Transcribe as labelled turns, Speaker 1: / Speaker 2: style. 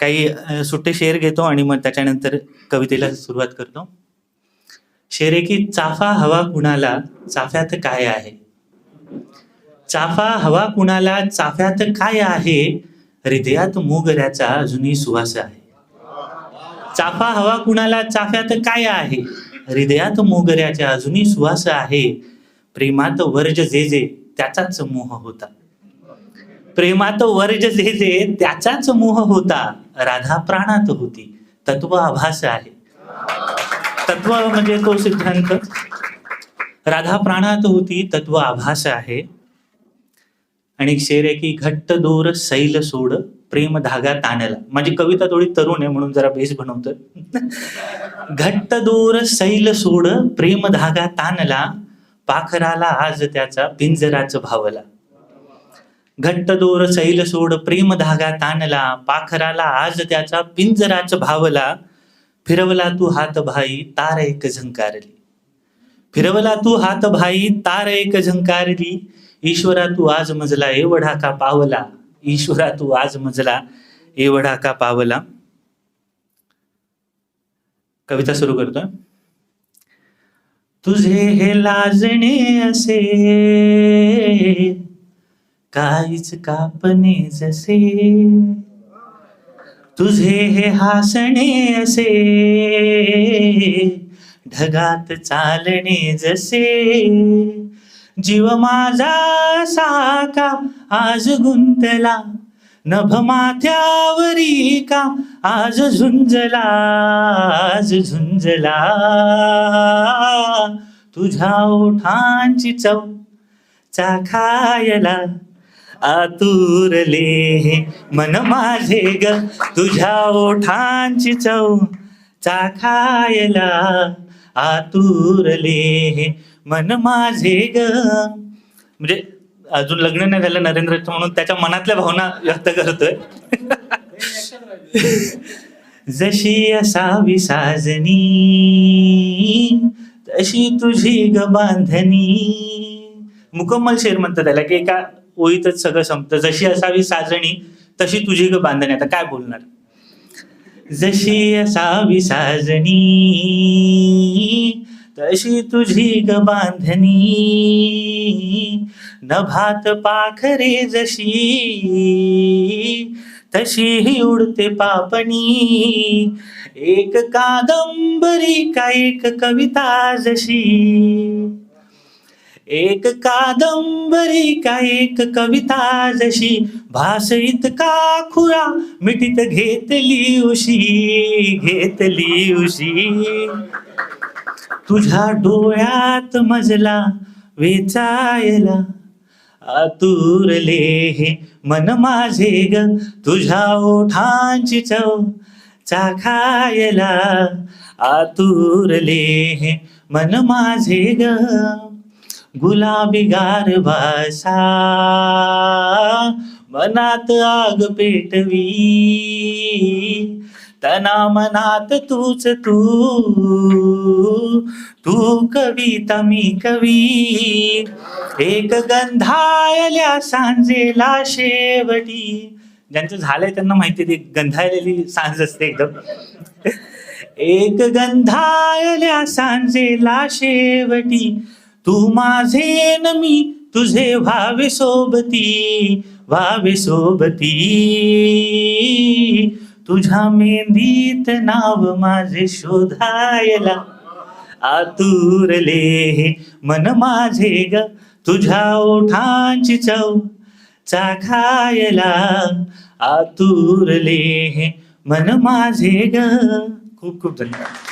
Speaker 1: काही सुट्टे शेर घेतो आणि मग त्याच्यानंतर कवितेला सुरुवात करतो. शेर आहे की चाफा हवा कुणाला चाफ्यात काय आहे? चाफा हवा कुणाला चाफ्यात काय आहे? हृदयात मोगऱ्याचा अजूनही सुवास आहे. चाफा हवा कुणाला चाफ्यात काय आहे? हृदयात मोगऱ्याचा अजूनही सुवास आहे. प्रेमात वर्ज जे जे त्याचाच मोह होता. प्रेमात वर्ज जे जे त्याचाच मोह होता. राधा प्राणात होती. तत्व आभास आहे. तत्व म्हणजे तो सिद्धांत. राधा प्राणात होती तत्व आभास आहे. आणि शेर आहे की घट्ट दोर सैल सोड प्रेम धागा ताणला माझी कविता थोडी तरुण आहे म्हणून जरा बेस बनवत घट्ट दोर सैल सोड प्रेम धागा ताणला पाखराला आज त्याचा पिंजराच भावला. घट्ट दोर सैल सोड प्रेम धागा ताणला पाखराला आज त्याचा पिंजराच भावला. फिरवला तू हात भाई तार एक झंकारली. फिरवला तू हात भाई तार एक झंकारली. ईश्वरा तू आज मजला एवढा का पावला? ईश्वरा तू आज मजला एवढा का पावला? कविता सुरू करतोय. तुझे हे लाजणे असे काहीच कापणे जसे. तुझे हे हासणे असे. ढगात चालणे जसे. जीव माझा साका आज गुंतला. नभ माथ्यावरी का? आज झुंजला. आज झुंजला. तुझ्या ओठांची चव चाखायला. आतुरले मन माझे ग तुझ्या ओठांची चव चाखायला. आतुरले मन माझे ग. म्हणजे अजून लग्न नाही झालं नरेंद्रचं म्हणून त्याच्या मनातल्या भावना व्यक्त करतोय. जशी असावी साजनी तशी तुझी ग बांधणी. मुकम्मल शेर म्हणतात त्याला की एका ओळीतच सगळं संपतं. जशी असावी साजणी तशी तुझी ग बांधणी. आता काय बोलणार? जशी असावी साजणी तशी तुझी ग बांधणी. नभात पाखरे जशी तशी ही उडते पापणी. एक कादंबरी का एक कविता जशी. एक कादंबरी का एक कविता जशी भास इतका खुरा मिठीत घेतली उशी घेतली उशी. तुझ्या डोळ्यात मजला वेचायला आतुरले हे मन माझे ग. तुझ्या ओठांची चव चाखायला आतुरले हे मन माझे ग. गुलाबी गार भाषा मनात आग पेटवी. तना मनात तूच तू तू कविता मी कवी. एक गंधायल्या सांजेला शेवटी. ज्यांचं झालंय त्यांना माहिती ते गंधायलेली सांज असते एकदम. एक गंधायल्या सांजेला शेवटी. तू माझे न मी तुझे व्हावे सोबती व्हावे सोबती. तुझ्या मेंदीत नाव माझे शोधायला आतुरले मन माझे ग तुझ्या ओठांची चव चाखायला आतुरले मन माझे ग. खूप खूप धन्यवाद.